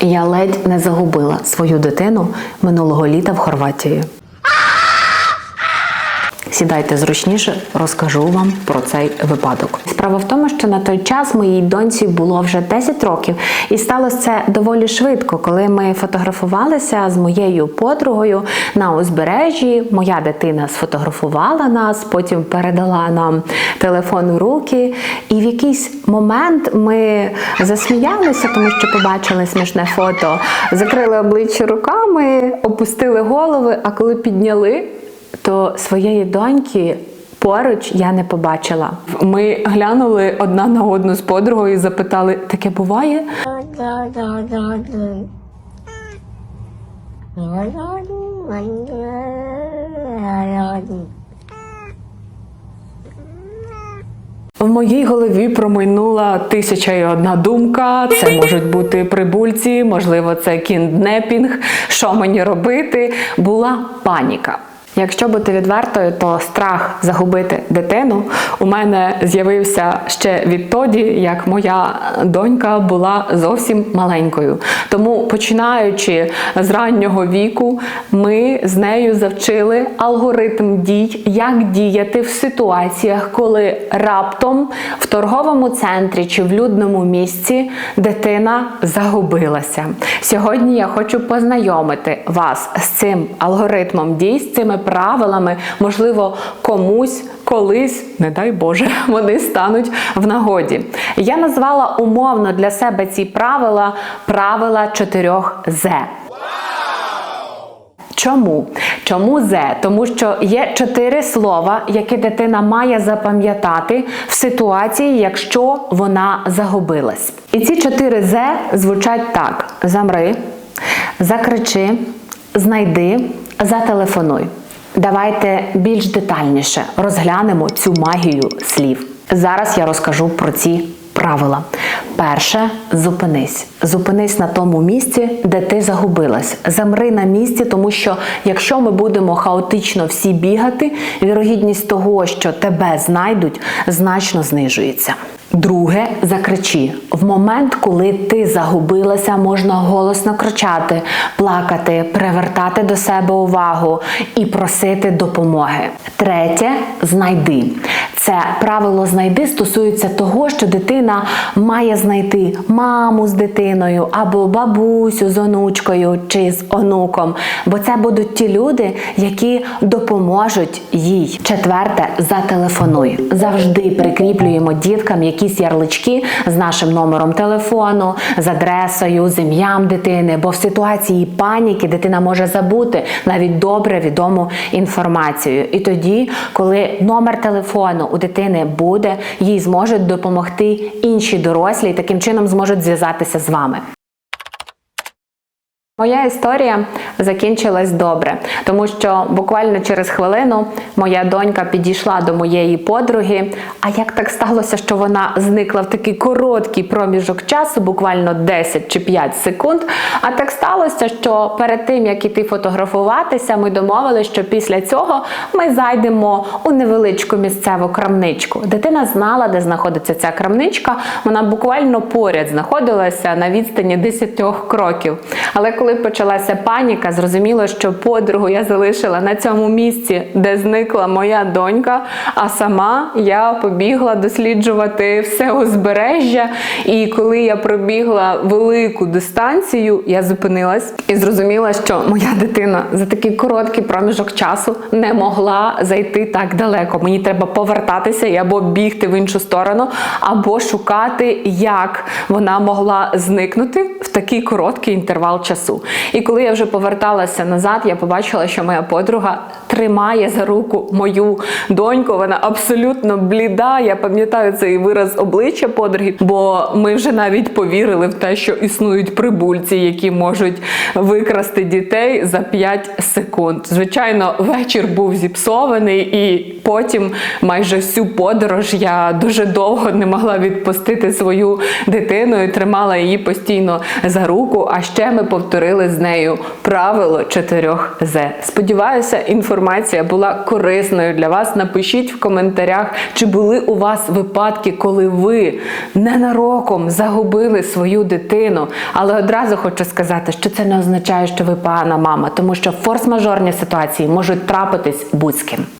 Я ледь не загубила свою дитину минулого літа в Хорватії. Сідайте зручніше, розкажу вам про цей випадок. Справа в тому, що на той час моїй доньці було вже 10 років, і сталося це доволі швидко, коли ми фотографувалися з моєю подругою на узбережжі. Моя дитина сфотографувала нас, потім передала нам телефон у руки. І в якийсь момент ми засміялися, тому що побачили смішне фото, закрили обличчя руками, опустили голови. А коли підняли, то своєї доньки поруч я не побачила. Ми глянули одна на одну з подругою і запитали: таке буває? В моїй голові промайнула тисяча і одна думка. Це можуть бути прибульці, можливо, це кінднепінг. Що мені робити? Була паніка. Якщо бути відвертою, то страх загубити дитину у мене з'явився ще відтоді, як моя донька була зовсім маленькою. Тому, починаючи з раннього віку, ми з нею завчили алгоритм дій, як діяти в ситуаціях, коли раптом в торговому центрі чи в людному місці дитина загубилася. Сьогодні я хочу познайомити вас з цим алгоритмом дій, з цими правилами, можливо, комусь колись, не дай Боже, вони стануть в нагоді. Я назвала умовно для себе ці правила правила чотирьох З. Чому? Чому З? Тому що є чотири слова, які дитина має запам'ятати в ситуації, якщо вона загубилась. І ці чотири З звучать так: замри, закричи, знайди, зателефонуй. Давайте більш детальніше розглянемо цю магію слів. Зараз я розкажу про ці правила. Перше, зупинись. Зупинись на тому місці, де ти загубилась. Замри на місці, тому що якщо ми будемо хаотично всі бігати, вірогідність того, що тебе знайдуть, значно знижується. Друге, закричи. В момент, коли ти загубилася, можна голосно кричати, плакати, привертати до себе увагу і просити допомоги. Третє знайди. Це правило знайди стосується того, що дитина має знайти маму з дитиною або бабусю з онучкою чи з онуком, бо це будуть ті люди, які допоможуть їй. Четверте, зателефонуй. Завжди прикріплюємо діткам якісь ярлички з нашим номером телефону, з адресою, з ім'ям дитини, бо в ситуації паніки дитина може забути навіть добре відому інформацію. І тоді, коли номер телефону у дитини буде, їй зможуть допомогти інші дорослі і таким чином зможуть зв'язатися з вами. Моя історія закінчилась добре, тому що буквально через хвилину моя донька підійшла до моєї подруги. А як так сталося, що вона зникла в такий короткий проміжок часу, буквально 10 чи 5 секунд. А так сталося, що перед тим як іти фотографуватися, ми домовилися, що після цього ми зайдемо у невеличку місцеву крамничку. Дитина знала, де знаходиться ця крамничка. Вона буквально поряд знаходилася на відстані 10 кроків. Але коли почалася паніка, зрозуміло, що подругу я залишила на цьому місці, де зникла моя донька. А сама я побігла досліджувати все узбережжя. І коли я пробігла велику дистанцію, я зупинилась і зрозуміла, що моя дитина за такий короткий проміжок часу не могла зайти так далеко. Мені треба повертатися і або бігти в іншу сторону, або шукати, як вона могла зникнути в такий короткий інтервал часу. І коли я вже поверталася назад, я побачила, що моя подруга тримає за руку мою доньку. Вона абсолютно бліда. Я пам'ятаю цей вираз обличчя подруги, бо ми вже навіть повірили в те, що існують прибульці, які можуть викрасти дітей за 5 секунд. Звичайно, вечір був зіпсований, і потім майже всю подорож я дуже довго не могла відпустити свою дитину і тримала її постійно за руку. А ще ми повторили з нею правило чотирьох З. Сподіваюся, інформація була корисною для вас. Напишіть в коментарях, чи були у вас випадки, коли ви ненароком загубили свою дитину. Але одразу хочу сказати, що це не означає, що ви погана мама, тому що форс-мажорні ситуації можуть трапитись будь-з ким.